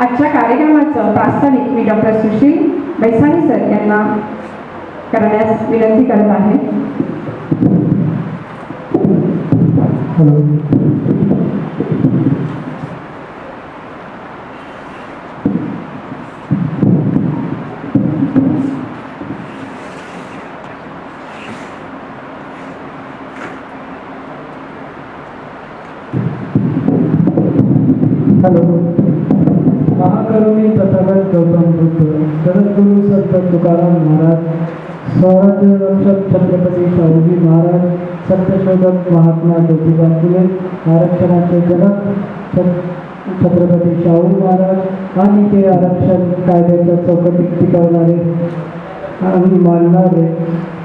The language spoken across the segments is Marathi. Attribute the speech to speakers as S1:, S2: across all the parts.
S1: आजच्या कार्यक्रमाचं प्रास्ताविक मी डॉक्टर सुशील बैसानी सर यांना करण्यास विनंती करत आहे.
S2: हॅलो हॅलो महाकरुणी तथागत गौतम बुद्ध जगद्गुरु संत तुकाराम महाराज स्वराज्य रक्षक छत्रपती शाहूजी महाराज सत्यशोधक महात्मा ज्योतिबा फुले आरक्षणाचे जनक छत्रपती शाहू महाराज आणि ते आरक्षण कायद्याच्या चौकटीत टिकवणारे आणि मानणारे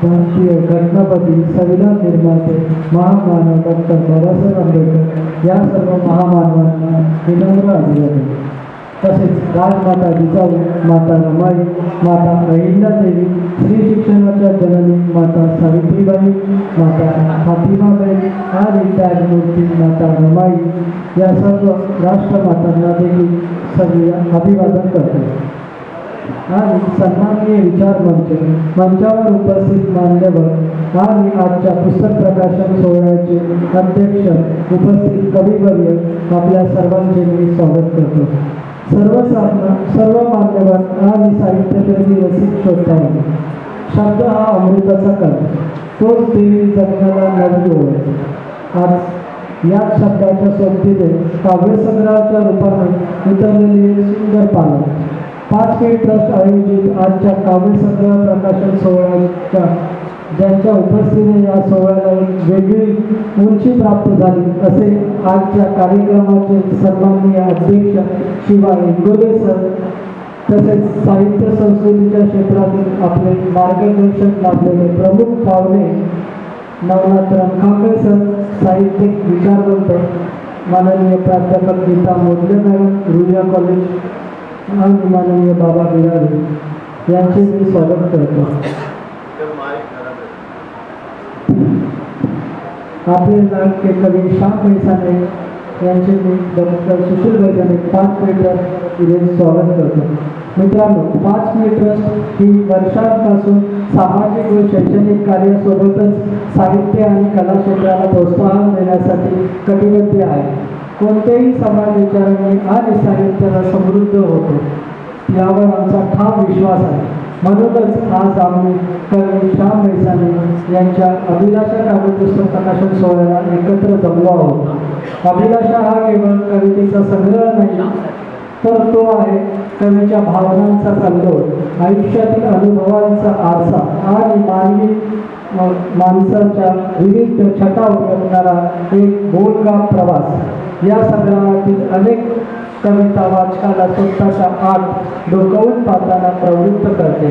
S2: भारतीय घटनापती संविधान निर्माते महामानव डॉक्टर बाबासाहेब आंबेडकर. या सर्व महामानवांना विनम्र अभिवादन. तसेच राजमाता जिजाऊ माता रमाई माता अहिल्यादेवी स्त्री शिक्षणाच्या जननी माता सावित्रीबाई माता फातिमाबाई आणि त्याजमूर्ती माता रमाई या सर्व राष्ट्रमातांना देखील सगळे अभिवादन करतो. आणि सन्माननीय विचार मंच मंचावर उपस्थित मान्यवर आणि आजच्या पुस्तक प्रकाशन सोहळ्याचे अध्यक्ष उपस्थित कविवर्य आपल्या सर्वांचे मी स्वागत करतो. सर्व साधना सर्व मान्यवर आणि साहित्यप्रेमी रसिक शोधता श्रोत्यांनी शब्द हा अमृताचा कल. तोच देवी जगण्याला नवी ओळख आज याच शब्दाच्या सोबतीने काव्यसंग्रहाच्या रूपाने उतरलेली एक सुंदर पालक. पाच फीट ट्रस्ट आयोजित आजच्या काव्यसंग्रह प्रकाशन सोहळ्याच्या ज्यांच्या उपस्थितीने या सोहळ्याला एक वेगळी उंची प्राप्त झाली. असे आजच्या कार्यक्रमाचे सन्माननीय अध्यक्ष शिवा इंगोले सर तसेच साहित्य संस्कृतीच्या क्षेत्रातील आपले मार्गदर्शक लाभलेले प्रमुख पाहुणे नवनाथ रंखांबे सर साहित्यिक विचारवंत माननीय प्राध्यापक गीता मोदले मॅडम रुजा कॉलेज आणि माननीय बाबा बिराडे यांचे मी स्वागत करतो. आपले लाडके कवी श्याम पैसाने यांचे मी डॉक्टर सुशील वैद्याने पाच मीटर इथे स्वागत करतो. मित्रांनो पाच मीटर ही वर्षांपासून सामाजिक व शैक्षणिक कार्यासोबतच साहित्य आणि कला क्षेत्राला प्रोत्साहन देण्यासाठी कटिबद्ध आहे. कोणत्याही समाज विचाराने आणि साहित्याला समृद्ध होतो यावर आमचा ठाम विश्वास आहे. म्हणूनच आज आम्ही कवी श्याम मैसाने यांच्या अभिलाषा काव्यपुस्तक प्रकाशन सोहळ्याला एकत्र जमलो आहोत. अभिलाषा हा केवळ कवितेचा संग्रह नाही तर तो आहे कवीच्या भावनांचा कल्लोळ आयुष्यातील अनुभवांचा आरसा आणि मानवी म- माणसाच्या विविध छटा उलगणारा एक बोलगा प्रवास. या संग्रहातील अनेक कविता वाचकाला स्वतःच्या आत डोकवून पाहताना प्रवृत्त करते.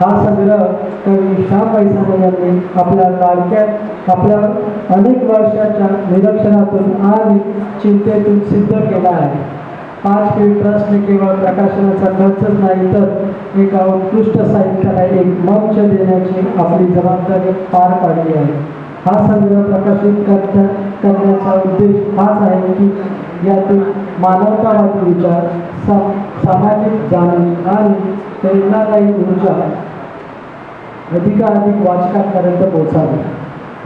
S2: हा संग्रह कवी श्याम पैसाने यांनी आपल्या लाडक्या आपल्या अनेक वर्षाच्या निरीक्षणातून आणि चिंतेतून सिद्ध केला आहे. पाच फीट ट्रस्टने केवळ प्रकाशनाचा खर्चच नाही तर एका उत्कृष्ट साहित्याला एक मंच देण्याची आपली जबाबदारी पार पाडली आहे. हा संग्रह प्रकाशित करता करण्याचा उद्देश हाच आहे की यातून मानवतावादी विचार सा- सामाजिक जाणीव आणि प्रेरणादायी ऊर्जा अधिकाधिक वाचकांपर्यंत पोहोचावी.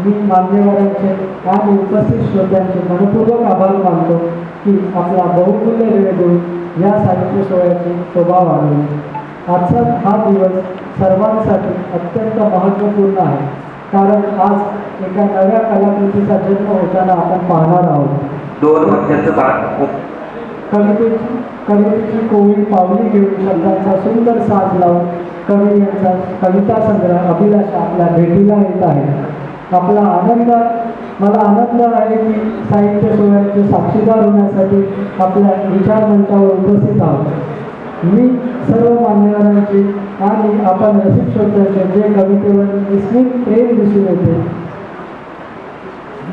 S2: मी मान्यवरांचे आणि उपस्थित श्रोत्यांचे मनपूर्वक आभार मानतो की आपला बहुमूल्य वेळ देऊन या साहित्य सोहळ्याची शोभा वाढली आजचा हा दिवस सर्वांसाठी अत्यंत महत्त्वपूर्ण आहे कारण आज एका नव्या कलाकृतीचा जन्म होताना आपण पाहणार आहोत.
S3: दोन वर्षाचं बाळ
S1: कवितेची कवितेची कोविड पावली घेऊन शब्दांचा सुंदर साथ लावून कवी यांचा कविता संग्रह अभिलाषा आपल्या भेटीला येत आहे. आपला आनंद मला आनंद आहे की साहित्य सोहळ्याचे साक्षीदार होण्यासाठी आपल्या विचार मंचावर उपस्थित आहोत. मी सर्व मान्यवरांचे आणि आपण रसिक श्रोत्यांचे जे कवितेवर विस्मित प्रेम दिसून येते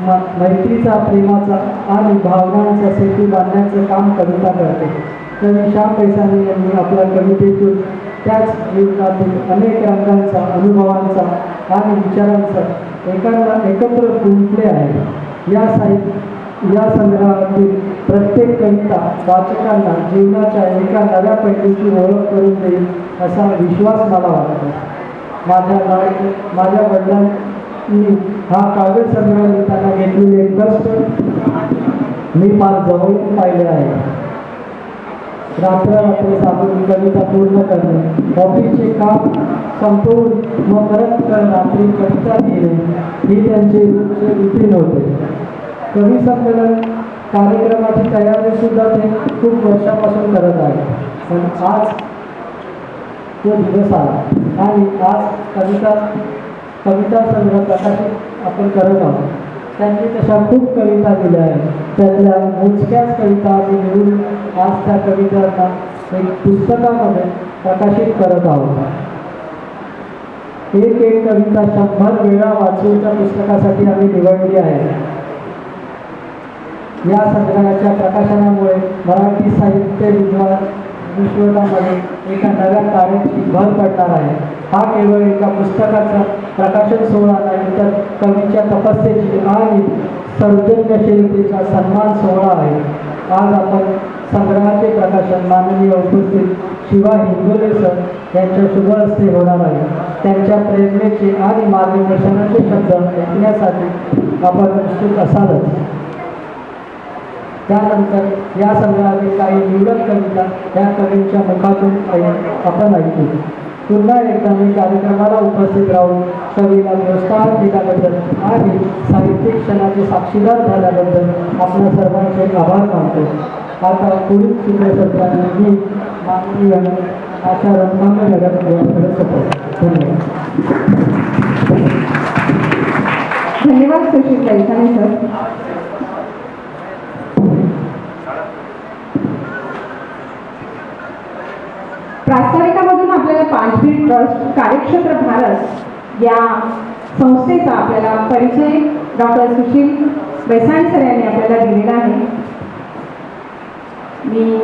S1: म- मैत्रीचा प्रेमाचा आणि भावनांचा सेतू बांधण्याचं काम कविता करते. तर श्याम पैसाने यांनी आपल्या कवितेतून त्याच जीवनातील अनेक रंगांचा अनुभवांचा आणि विचारांचा एकांना एकत्र गुंतले आहे. या साहित्य
S2: या संग्रहातील प्रत्येक कविता वाचकांना जीवनाच्या एका नव्या पैलूची ओळख करून देईल असा विश्वास मला वाटतो. माझ्या माझ्या माझ्या वडिलांनी हा काव्य संग्रह लिहिताना घेतलेले कष्ट मी फार जवळून पाहिले आहे. रात्र रात्र साधून कविता पूर्ण करणे ऑफिसचे काम संपवून व परत करणं रात्री कविता लिहिणे ही त्यांची रोजचे नव्हते होते. कवी संमेलन कार्यक्रमाची तयारी सुद्धा ते खूप वर्षापासून करत आहे पण आज तो दिवस आला आणि आज कविता कविता संग्रह प्रकाशित आपण करत आहोत. त्यांनी तशा खूप कविता दिल्या आहेत. त्यातल्या मोजक्याच कविता आम्ही निवडून आज त्या कवितांना एक पुस्तकामध्ये प्रकाशित करत आहोत. एक एक कविता शंभर वेळा वाचून त्या पुस्तकासाठी आम्ही निवडली आहे. या संग्रहाच्या प्रकाशनामुळे मराठी साहित्य विद्वान विश्वकामध्ये एका नव्या कार्याची भर पडणार आहे. हा केवळ एका पुस्तकाचा प्रकाशन सोहळा नाही तर कवीच्या तपस्येची आणि सर्जनशीलतेचा सन्मान सोहळा आहे. आज आपण संग्रहाचे प्रकाशन माननीय उपस्थित शिवा हिंगोले सर यांच्या शुभ हस्ते होणार आहे. त्यांच्या प्रेरणेचे आणि मार्गदर्शनाचे शब्द ऐकण्यासाठी आपण उत्सुक असालच. त्यानंतर या संग्रहातील काही निवडक कविता या कवींच्या मुखातून आपण ऐकू. पुन्हा एकदा मी कार्यक्रमाला उपस्थित राहून कवीला पुरस्कार दिल्याबद्दल आणि साहित्यिक क्षणाचे साक्षीदार झाल्याबद्दल आपल्या सर्वांचे आभार मानतो. आता पुढील चित्रपटाने मी माननीय आशा रत्नांबे नगर यांकडे सोपवतो धन्यवाद
S4: धन्यवाद सुशील सर प्रास्ताविकामधून आपल्याला पाचवी ट्रस्ट कार्यक्षेत्र भारत या संस्थेचा आपल्याला परिचय डॉक्टर सुशील बेसाण सर यांनी आपल्याला दिलेला आहे. मी